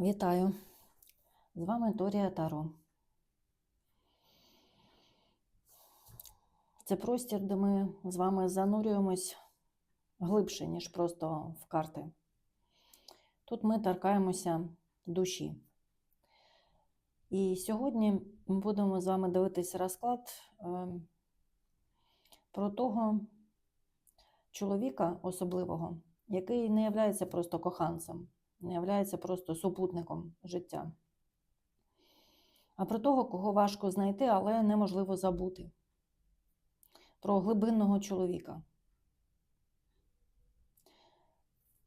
Вітаю! З вами Торія Таро. Це простір, де ми з вами занурюємось глибше, ніж просто в карти. Тут ми торкаємося душі. І сьогодні ми будемо з вами дивитися розклад е, про того чоловіка особливого, який не являється просто коханцем являється просто супутником життя. А про того, кого важко знайти, але неможливо забути. Про глибинного чоловіка.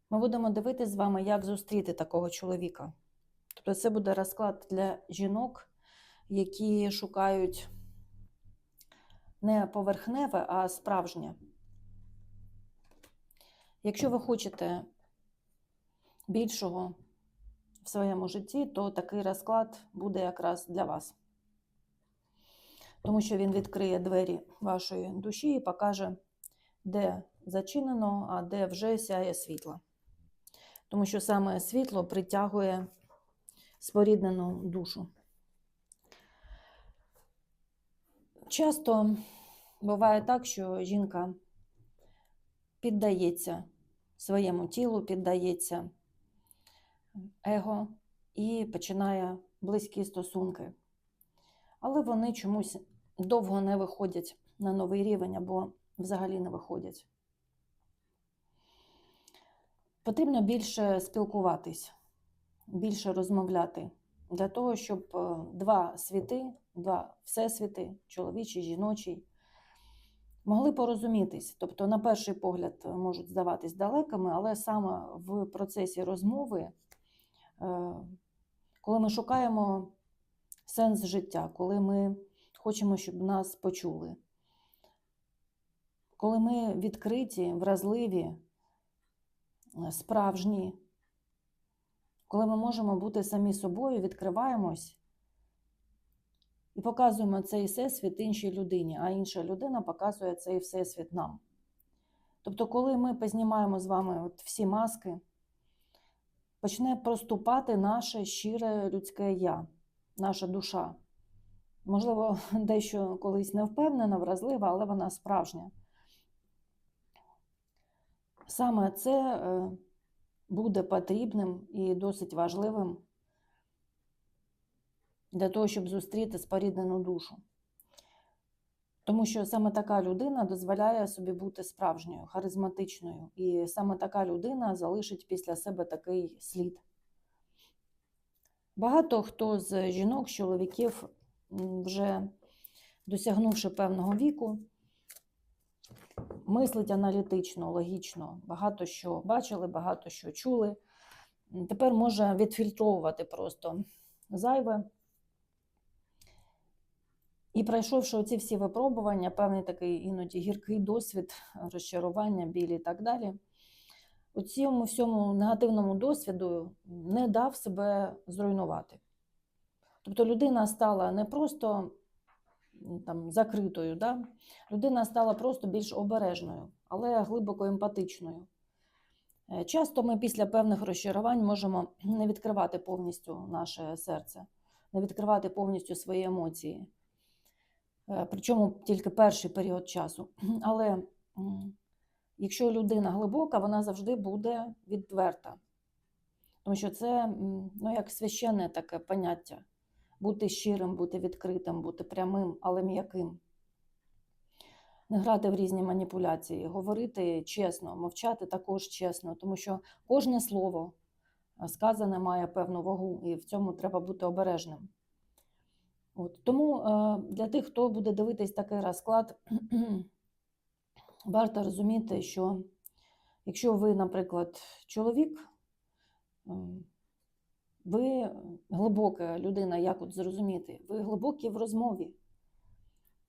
Ми будемо дивитися з вами, як зустріти такого чоловіка. Тобто, це буде розклад для жінок, які шукають не поверхневе, а справжнє. Якщо ви хочете більшого в своєму житті, то такий розклад буде якраз для вас. Тому що він відкриє двері вашої душі і покаже, де зачинено, а де вже сяє світло. Тому що саме світло притягує споріднену душу. Часто буває так, що жінка піддається своєму тілу, піддається его і починає близькі стосунки. Але вони чомусь довго не виходять на новий рівень або взагалі не виходять. Потрібно більше спілкуватись, більше розмовляти для того, щоб е, два світи, два всесвіти, чоловічий, жіночий, могли порозумітись. Тобто, на перший погляд, можуть здаватись далекими, але саме в процесі розмови Е, коли ми шукаємо сенс життя, коли ми хочемо, щоб нас почули, коли ми відкриті, вразливі, е, справжні, коли ми можемо бути самі собою, відкриваємось і показуємо цей всесвіт іншій людині, а інша людина показує цей всесвіт нам. Тобто, коли ми познімаємо з вами от всі маски, почне проступати наше щире людське я, наша душа. Можливо, дещо колись не впевнена, вразлива, але вона справжня. Саме це е, буде потрібним і досить важливим для того, щоб зустріти споріднену душу. Тому що саме така людина дозволяє собі бути справжньою, харизматичною. І саме така людина залишить після себе такий слід. Багато хто з жінок, чоловіків, вже досягнувши певного віку, мислить аналітично, логічно, багато що бачили, багато що чули. Тепер може відфільтровувати просто зайве. І пройшовши оці всі випробування, певний такий іноді гіркий досвід, розчарування, білі і так далі, у цьому всьому негативному досвіду не дав себе зруйнувати. Тобто людина стала не просто там, закритою, да? людина стала просто більш обережною, але глибоко емпатичною. Е, часто ми після певних розчарувань можемо не відкривати повністю наше серце, не відкривати повністю свої емоції. Е, причому тільки перший період часу. Але якщо людина глибока, вона завжди буде відверта. Тому що це ну, як священне таке поняття бути щирим, бути відкритим, бути прямим, але м'яким. Не грати в різні маніпуляції, говорити чесно, мовчати також чесно, тому що кожне слово е, сказане має певну вагу, і в цьому треба бути обережним. От. Тому е, для тих, хто буде дивитись такий розклад, варто розуміти, що якщо ви, наприклад, чоловік, е, ви глибока людина, як от зрозуміти, ви глибокі в розмові,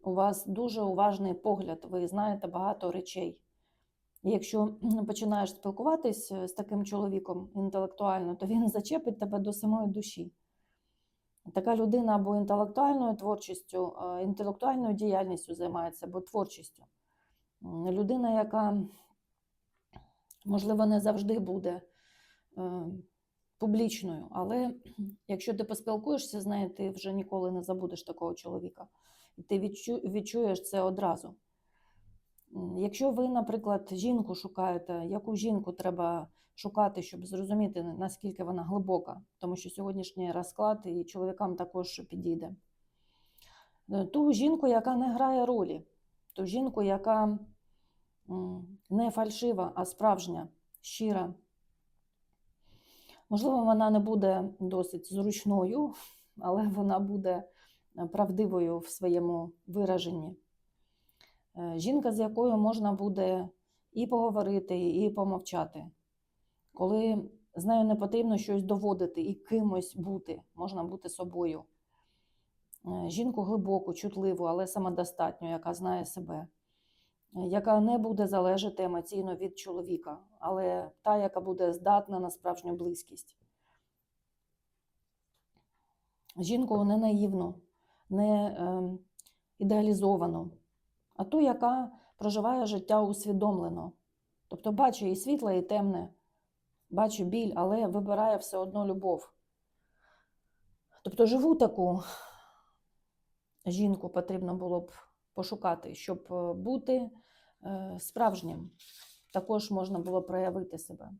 у вас дуже уважний погляд, ви знаєте багато речей. І якщо починаєш спілкуватись з таким чоловіком інтелектуально, то він зачепить тебе до самої душі. Така людина або інтелектуальною творчістю, е, інтелектуальною діяльністю займається, або творчістю. Людина, яка, можливо, не завжди буде е, публічною. Але якщо ти поспілкуєшся з нею, ти вже ніколи не забудеш такого чоловіка. І ти відчу, відчуєш це одразу. Якщо ви, наприклад, жінку шукаєте, яку жінку треба шукати, щоб зрозуміти, наскільки вона глибока, тому що сьогоднішній розклад і чоловікам також підійде. Е, Ту жінку, яка не грає ролі, ту жінку, яка не фальшива, а справжня, щира. Можливо, вона не буде досить зручною, але вона буде е, правдивою в своєму вираженні. Е, Жінка, з якою можна буде і поговорити, і помовчати. Коли з нею не потрібно щось доводити і кимось бути, можна бути собою. Е, Жінку глибоку, чутливу, але самодостатню, яка знає себе, яка не буде залежати емоційно від чоловіка, але та, яка буде здатна на справжню близькість. Жінку не наївну, не е, ідеалізовану, а ту, яка проживає життя усвідомлено. Тобто бачить і світле, і темне, бачить біль, але вибирає все одно любов. Тобто живу таку жінку потрібно було б пошукати, щоб е, бути е, справжнім. Також можна було проявити себе.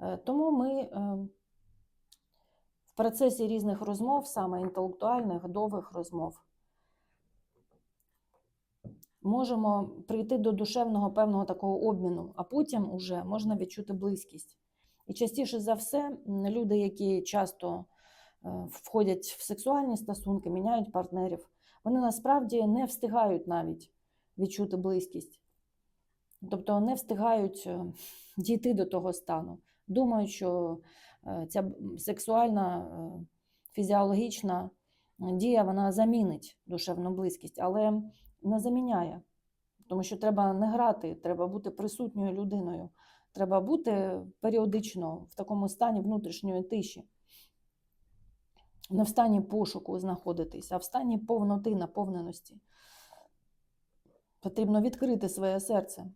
Е, Тому ми в процесі різних розмов, саме інтелектуальних, довгих розмов, можемо прийти до душевного певного такого обміну, а потім уже можна відчути близькість. І частіше за все, люди, які часто е, входять в сексуальні стосунки, міняють партнерів, вони насправді не встигають навіть відчути близькість. Тобто не встигають е, дійти до того стану. Думають, що е, ця сексуальна, фізіологічна дія вона замінить душевну близькість, але не заміняє. Тому що треба не грати, треба бути присутньою людиною. Треба бути періодично в такому стані внутрішньої тиші. Не в стані пошуку знаходитись, а в стані повноти, наповненості. Потрібно відкрити своє серце.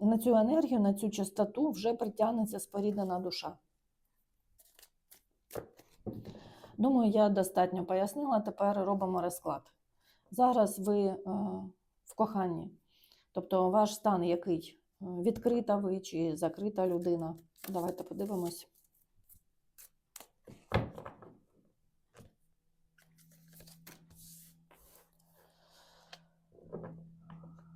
І на цю енергію, на цю чистоту вже притягнеться споріднена душа. Думаю, я достатньо пояснила. Тепер робимо розклад. Зараз ви е, в коханні, тобто ваш стан який? Е, Відкрита ви чи закрита людина? Давайте подивимось.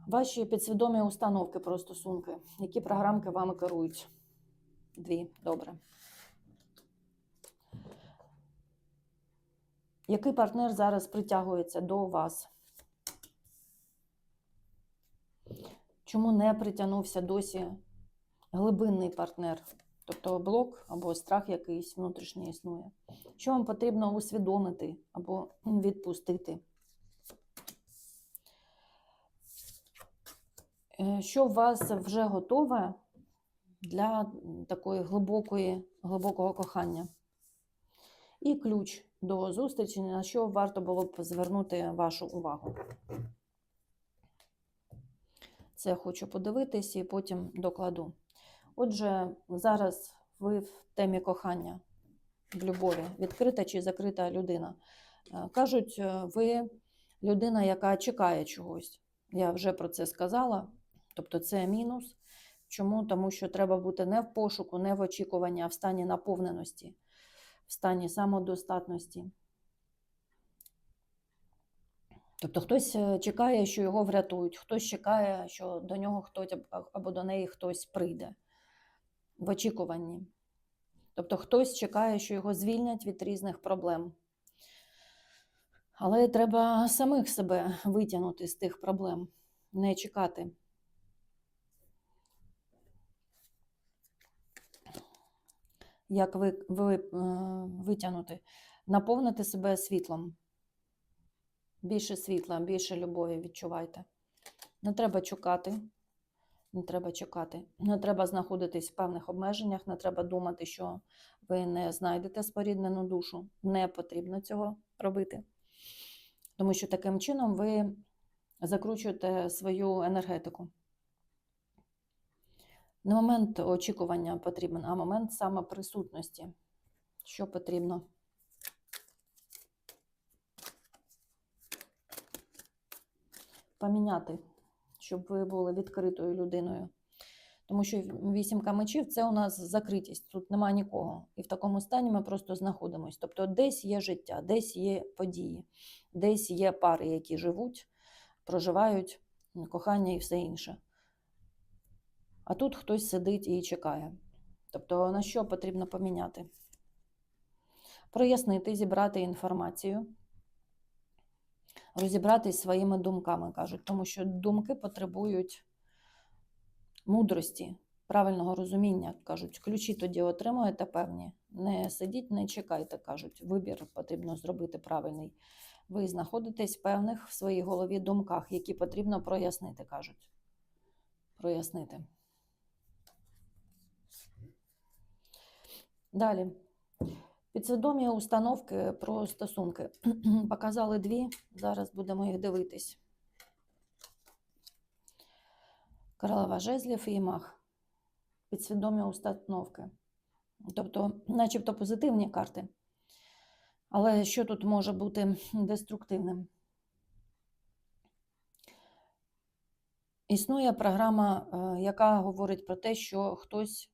Ваші підсвідомі установки про стосунки, які програмки вами керують? Дві, добре. Який партнер зараз притягується до вас? Чому не притягнувся досі глибинний партнер? Тобто блок або страх якийсь внутрішній існує. Що вам потрібно усвідомити або відпустити? Е, Що у вас вже готове для такої глибокої, глибокого кохання? І ключ до зустрічі, на що варто було б звернути вашу увагу. Це хочу подивитись і потім докладу. Отже, зараз ви в темі кохання, в любові, відкрита чи закрита людина. Е, Кажуть, е, ви людина, яка чекає чогось. Я вже про це сказала. Тобто це мінус. Чому? Тому що треба бути не в пошуку, не в очікуванні, а в стані наповненості, в стані самодостатності. Тобто хтось е, чекає, що його врятують, хтось чекає, що до нього хтось або до неї хтось прийде в очікуванні. Тобто хтось чекає, що його звільнять від різних проблем. Але треба самих себе витягнути з тих проблем, не чекати. Як ви, ви е, витягнути? Наповнити себе світлом. Більше світла, більше любові відчувайте. Не треба чекати. Не треба чекати. Не треба знаходитись в певних обмеженнях, не треба думати, що ви не знайдете споріднену душу. Не потрібно цього робити. Тому що таким чином ви закручуєте свою енергетику. Не момент очікування потрібен, а момент саме присутності. Що потрібно? Поміняти, щоб ви були відкритою людиною. Тому що вісімка мечів це у нас закритість, тут нема нікого. І в такому стані ми просто знаходимося. Тобто десь є життя, десь є події, десь є пари, які живуть, проживають кохання і все інше. А тут хтось сидить і чекає. Тобто, на що потрібно поміняти? Прояснити, зібрати інформацію, розібратись своїми думками, кажуть, тому що думки потребують мудрості, правильного розуміння, кажуть, ключі тоді отримуєте певні. Не сидіть, не чекайте, кажуть. Вибір потрібно зробити правильний. Ви знаходитесь в певних в своїй голові думках, які потрібно прояснити, кажуть. Прояснити. Далі. Підсвідомі установки про стосунки. Показали дві, зараз будемо їх дивитись. Королева жезлів і мах. Підсвідомі установки. Тобто, начебто позитивні карти. Але що тут може бути деструктивним? Існує програма, е, яка говорить про те, що хтось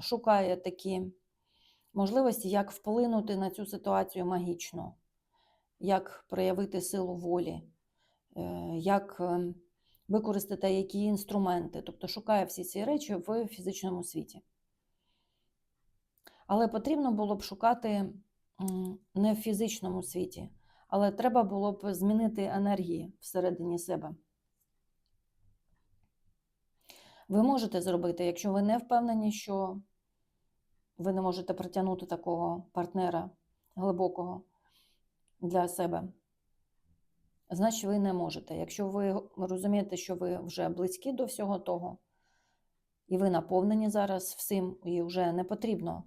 шукає такі можливості, як вплинути на цю ситуацію магічно, як проявити силу волі, е, як е, використати які інструменти, тобто шукає всі ці речі в фізичному світі. Але потрібно було б шукати не в фізичному світі, але треба було б змінити енергії всередині себе. Ви можете зробити, якщо ви не впевнені, що ви не можете притягнути такого партнера глибокого для себе. Значить, ви не можете. Якщо ви розумієте, що ви вже близькі до всього того, і ви наповнені зараз всім, і вже не потрібно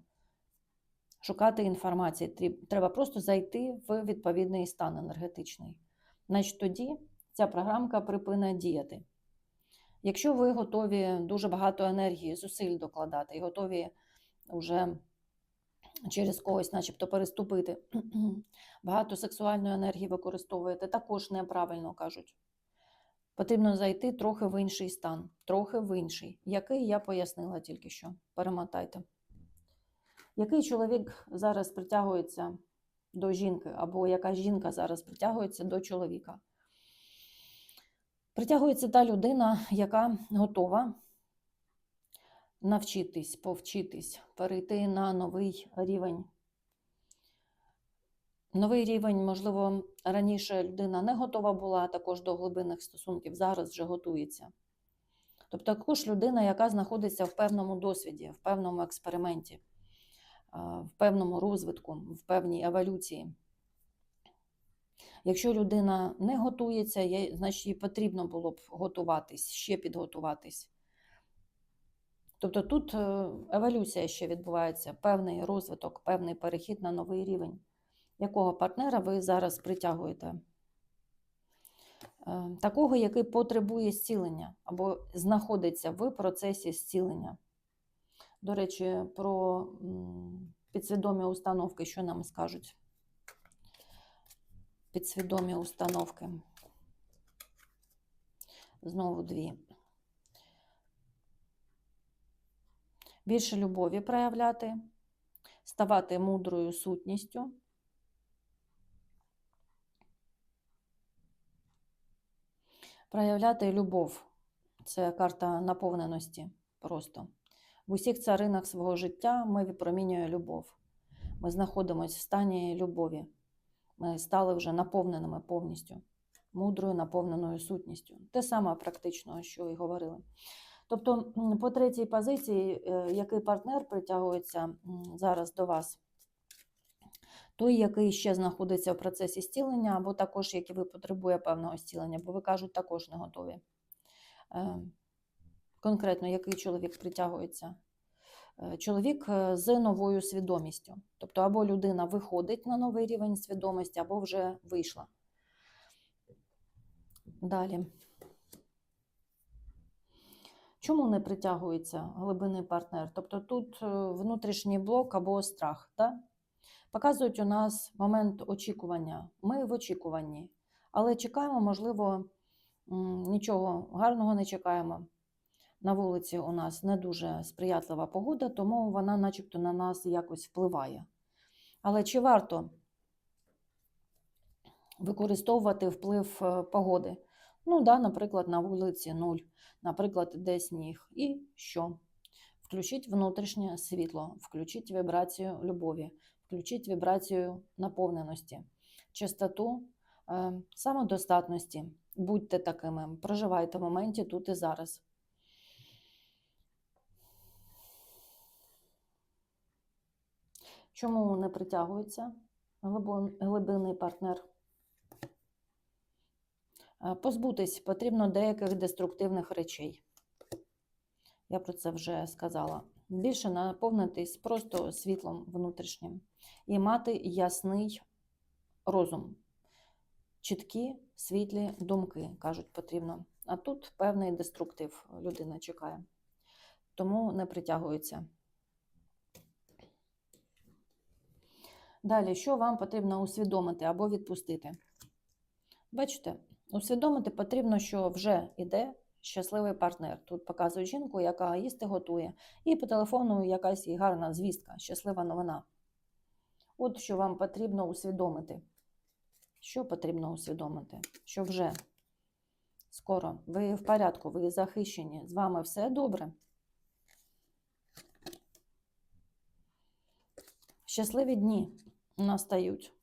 шукати інформації, треба просто зайти в відповідний стан енергетичний. Значить, тоді ця програмка припине діяти. Якщо ви готові дуже багато енергії, зусиль докладати і готові вже через когось, начебто, переступити, багато сексуальної енергії використовуєте, також неправильно кажуть. Потрібно зайти трохи в інший стан, трохи в інший, який я пояснила тільки що. Перемотайте. Який чоловік зараз притягується до жінки, або яка жінка зараз притягується до чоловіка? Притягується та людина, яка готова навчитись, повчитись, перейти на новий рівень. Новий рівень, можливо, раніше людина не готова була також до глибинних стосунків, зараз вже готується. Тобто також людина, яка знаходиться в певному досвіді, в певному експерименті, в певному розвитку, в певній еволюції. Якщо людина не готується, значить їй потрібно було б готуватись, ще підготуватись. Тобто тут е, еволюція ще відбувається, певний розвиток, певний перехід на новий рівень. Якого партнера ви зараз притягуєте? Е, Такого, який потребує зцілення або знаходиться в процесі зцілення. До речі, про підсвідомі установки, що нам скажуть? Підсвідомі установки. Знову дві. Більше любові проявляти, ставати мудрою сутністю. Проявляти любов. Це карта наповненості просто. В усіх царинах свого життя ми випромінюємо любов. Ми знаходимося в стані любові. Ми стали вже наповненими повністю, мудрою наповненою сутністю. Те саме практично, що і говорили. Тобто, по третій позиції, е, який партнер притягується зараз до вас, той, який ще знаходиться в процесі зцілення, або також, який ви потребує певного зцілення, бо ви кажуть, також не готові. Е, Конкретно, який чоловік притягується? Е, Чоловік з новою свідомістю. Тобто, або людина виходить на новий рівень свідомості, або вже вийшла. Далі. Чому не притягується глибинний партнер? Тобто тут е, внутрішній блок або страх. Да? Показують у нас момент очікування. Ми в очікуванні, але чекаємо, можливо, нічого гарного не чекаємо. На вулиці у нас не дуже сприятлива погода, тому вона, начебто, на нас якось впливає. Але чи варто використовувати вплив е, погоди? Ну, да, наприклад, на вулиці нуль, наприклад, іде сніг. І що? Включіть внутрішнє світло, включіть вібрацію любові, включіть вібрацію наповненості, чистоту е, самодостатності. Будьте такими, проживайте в моменті тут і зараз. Чому не притягується глибинний партнер? Е, Позбутись потрібно деяких деструктивних речей. Я про це вже сказала. Більше наповнитись просто світлом внутрішнім і мати ясний розум. Чіткі світлі думки, кажуть, потрібно. А тут певний деструктив людина чекає. Тому не притягується. Далі, що вам потрібно усвідомити або відпустити? Бачите, усвідомити потрібно, що вже йде щасливий партнер. Тут показує жінку, яка їсти готує, і по телефону якась їй гарна звістка, щаслива новина. От що вам потрібно усвідомити. Що потрібно усвідомити? Що вже скоро ви в порядку, ви захищені, з вами все добре. Щасливі дні настають.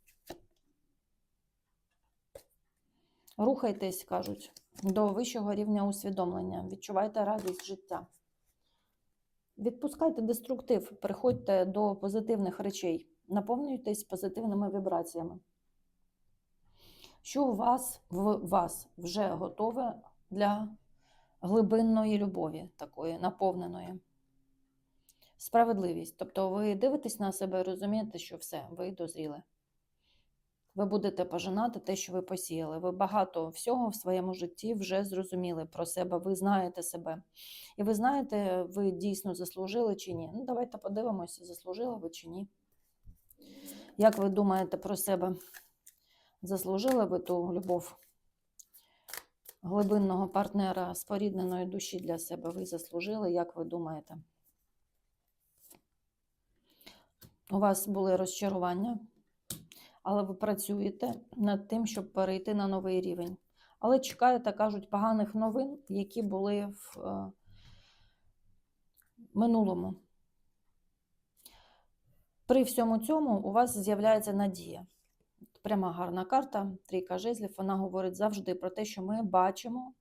Рухайтесь, кажуть, до вищого рівня усвідомлення. Відчувайте радість життя. Відпускайте деструктив, приходьте до позитивних речей, наповнюйтесь позитивними вібраціями. Що у вас в вас вже готове для глибинної любові, такої наповненої? Справедливість. Тобто ви дивитесь на себе і розумієте, що все, ви дозріли. Ви будете пожинати те, що ви посіяли. Ви багато всього в своєму житті вже зрозуміли про себе, ви знаєте себе. І ви знаєте, ви дійсно заслужили чи ні. Ну, давайте подивимося, заслужили ви чи ні. Як ви думаєте про себе? Заслужили ви ту любов глибинного партнера спорідненої душі для себе? Ви заслужили, як ви думаєте? У вас були розчарування, але ви працюєте над тим, щоб перейти на новий рівень. Але чекаєте, кажуть, поганих новин, які були в е, минулому. При всьому цьому у вас з'являється надія. Пряма гарна карта, трійка жезлів, вона говорить завжди про те, що ми бачимо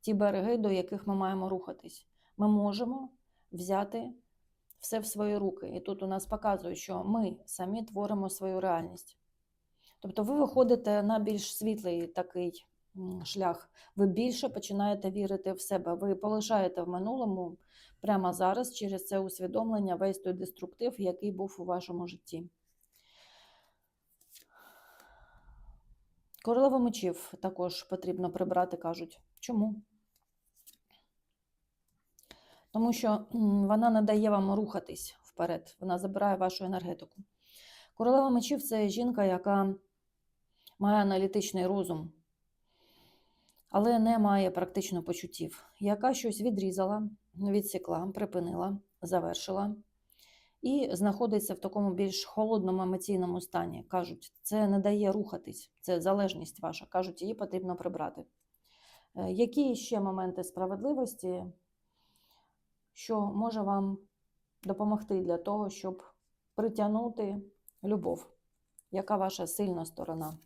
ті береги, до яких ми маємо рухатись. Ми можемо взяти все в свої руки. І тут у нас показує, що ми самі творимо свою реальність. Тобто ви виходите на більш світлий такий шлях, ви більше починаєте вірити в себе. Ви полишаєте в минулому прямо зараз через це усвідомлення весь той деструктив, який був у вашому житті. Королеву мечів також потрібно прибрати, кажуть. Чому? Тому що вона не дає вам рухатись вперед, вона забирає вашу енергетику. Королева мечів це жінка, яка має аналітичний розум, але не має практично почуттів, яка щось відрізала, відсікла, припинила, завершила і знаходиться в такому більш холодному емоційному стані. Кажуть, це не дає рухатись, це залежність ваша. Кажуть, її потрібно прибрати. Е, Які ще моменти справедливості, що може вам допомогти для того, щоб притягнути любов? Яка ваша сильна сторона?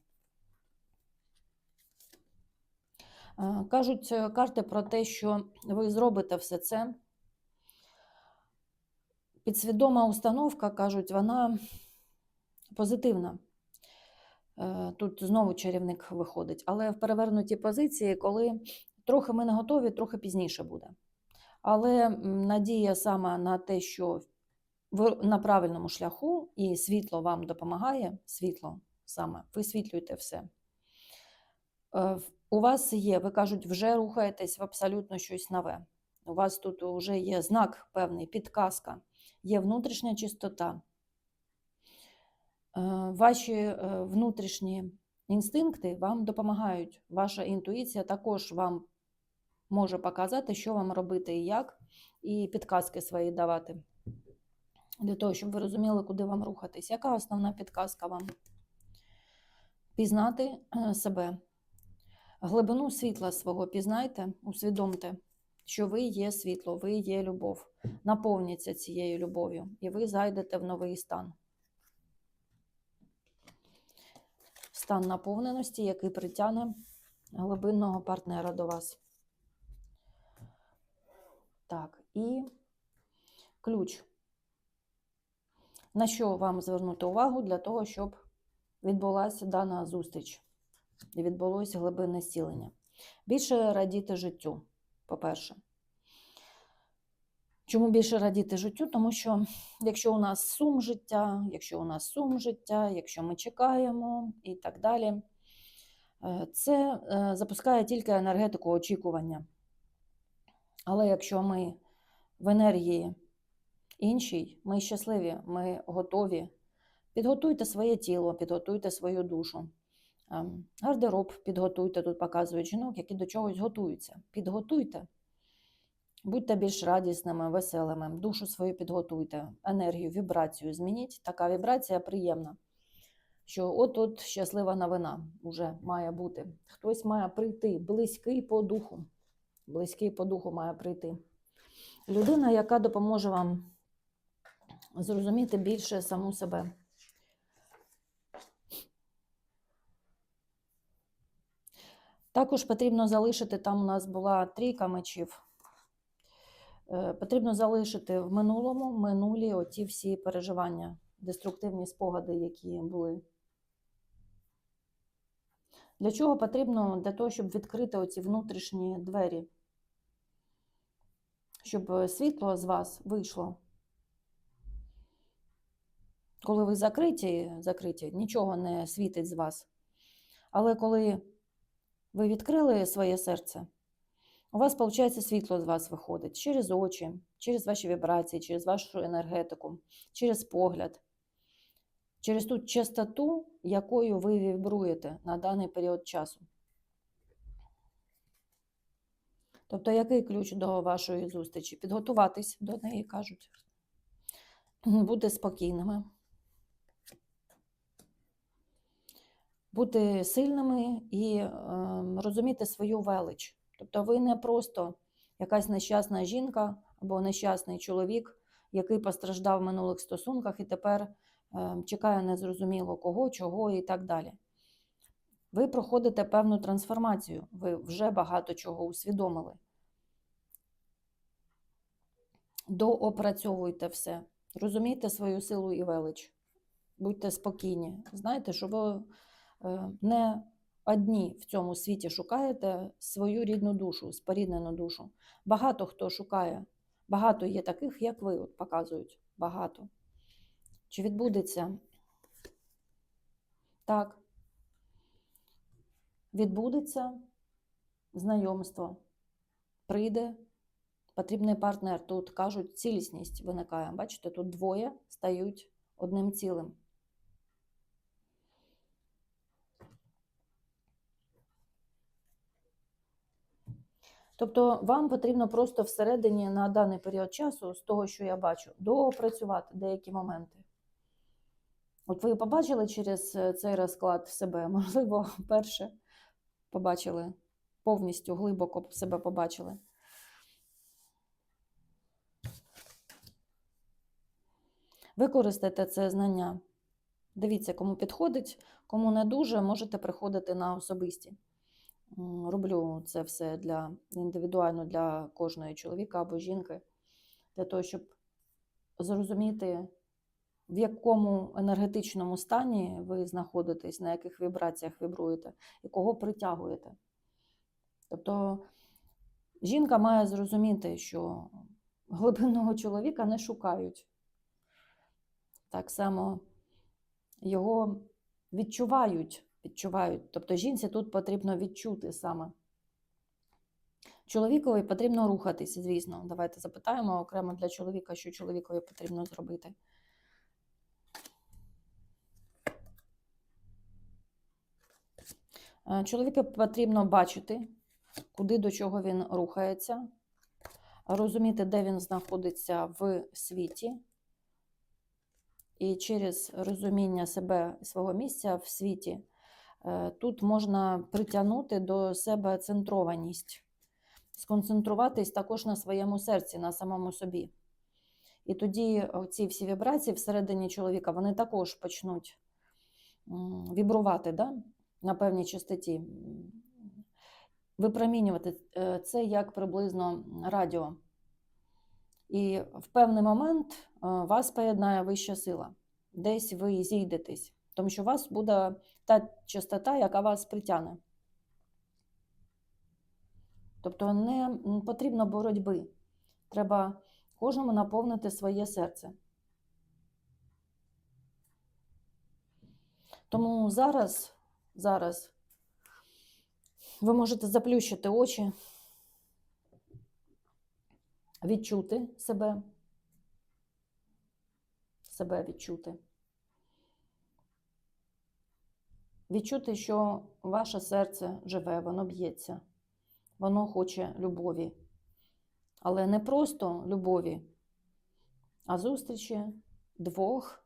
Е, Кажуть е, карти про те, що ви зробите все це. Підсвідома установка, кажуть, вона позитивна. Е, Тут знову чарівник виходить, але в перевернутій позиції, коли трохи ми не готові, трохи пізніше буде. Але надія саме на те, що ви на правильному шляху і світло вам допомагає, світло саме, висвітлюєте все. Е, в- У вас є, ви кажуть, вже рухаєтесь в абсолютно щось нове. у вас тут вже є знак певний, підказка, є внутрішня чистота. Е, Ваші е, внутрішні інстинкти вам допомагають. Ваша інтуїція також вам може показати, що вам робити і як, і підказки свої давати. Для того, щоб ви розуміли, куди вам рухатись. Яка основна підказка вам? Пізнати е, себе. Глибину світла свого пізнайте, усвідомте, що ви є світло, ви є любов. Наповніться цією любов'ю, і ви зайдете в новий стан. Стан наповненості, який притягне глибинного партнера до вас. Так, і ключ. На що вам звернути увагу для того, щоб відбулася дана зустріч і відбулося глибинне зцілення? Більше радіти життю, по-перше. Чому більше радіти життю? Тому що якщо у нас сум життя, якщо у нас сум життя, якщо ми чекаємо і так далі, е, це е, запускає тільки енергетику очікування. Але якщо ми в енергії іншій, ми щасливі, ми готові, підготуйте своє тіло, підготуйте свою душу. Ем, Гардероб підготуйте, тут показують жінок, які до чогось готуються. Підготуйте. Будьте більш радісними, веселими, душу свою підготуйте, енергію, вібрацію змініть. Така вібрація приємна. Що от-от щаслива новина вже має бути. Хтось має прийти, близький по духу. Близький по духу має прийти. Людина, яка допоможе вам зрозуміти більше саму себе. Також потрібно залишити, там у нас була трійка мечів. Е, Потрібно залишити в минулому, минулі оті всі переживання, деструктивні спогади, які були. Для чого потрібно? Для того, щоб відкрити оці внутрішні двері, щоб е, світло з вас вийшло. Коли ви закриті, закриті, нічого не світить з вас. Але коли ви відкрили своє серце, у вас, виходить, світло з вас виходить через очі, через ваші вібрації, через вашу енергетику, через погляд, через ту частоту, якою ви вібруєте на даний період часу. Тобто, який ключ до вашої зустрічі? Підготуватись до неї, кажуть. Бути спокійними. Бути сильними і е, розуміти свою велич. Тобто ви не просто якась нещасна жінка або нещасний чоловік, який постраждав в минулих стосунках і тепер е, чекає незрозуміло кого, чого і так далі. Ви проходите певну трансформацію, ви вже багато чого усвідомили. Доопрацьовуйте все, розумійте свою силу і велич, будьте спокійні. Знайте, що ви не одні в цьому світі шукаєте свою рідну душу, споріднену душу. Багато хто шукає, багато є таких, як ви, от показують. Багато. Чи відбудеться? Так. Відбудеться знайомство. Прийде потрібний партнер. Тут кажуть, цілісність виникає. Бачите, тут двоє стають одним цілим. Тобто вам потрібно просто всередині на даний період часу, з того, що я бачу, доопрацювати деякі моменти. От ви побачили через е, цей розклад себе, можливо, перше побачили, повністю глибоко себе побачили. Використайте це знання. Дивіться, кому підходить, кому не дуже, можете приходити на особисті. Роблю це все для індивідуально для кожної чоловіка або жінки, для того, щоб зрозуміти, в якому енергетичному стані ви знаходитесь, на яких вібраціях вібруєте і кого притягуєте. Тобто жінка має зрозуміти, що глибинного чоловіка не шукають. Так само його відчувають відчувають. Тобто жінці тут потрібно відчути саме. Чоловікові потрібно рухатись, звісно. Давайте запитаємо окремо для чоловіка, що чоловікові потрібно зробити. Е, Чоловіку потрібно бачити, куди до чого він рухається, розуміти, де він знаходиться в світі. І через розуміння себе і свого місця в світі тут можна притягнути до себе центрованість, сконцентруватись також на своєму серці, на самому собі. І тоді ці всі вібрації всередині чоловіка вони також почнуть вібрувати да? на певній частоті, випромінювати е, це як приблизно радіо. І в певний момент е, вас поєднає вища сила. Десь ви зійдетесь, тому що у вас буде та частота, яка вас притягне. Тобто не потрібно боротьби. Треба кожному наповнити своє серце. Тому зараз, зараз ви можете заплющити очі, відчути себе, себе відчути. Відчути, що ваше серце живе, воно б'ється, воно хоче любові. Але не просто любові, а зустрічі двох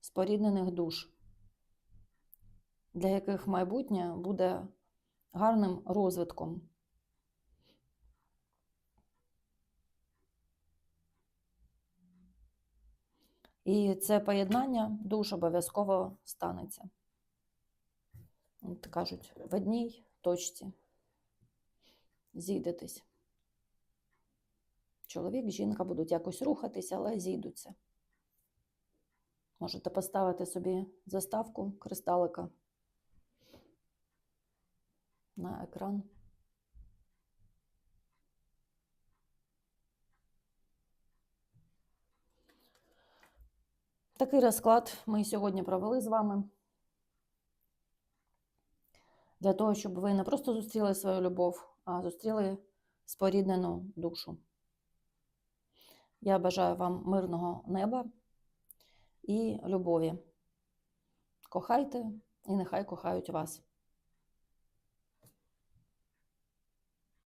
споріднених душ, для яких майбутнє буде гарним розвитком. І це поєднання душ обов'язково станеться. От кажуть, в одній точці зійдетесь. Чоловік, жінка будуть якось рухатися, але зійдуться. Можете поставити собі заставку кристалика на екран. Такий розклад ми сьогодні провели з вами. Для того, щоб ви не просто зустріли свою любов, а зустріли споріднену душу. Я бажаю вам мирного неба і любові. Кохайте і нехай кохають вас.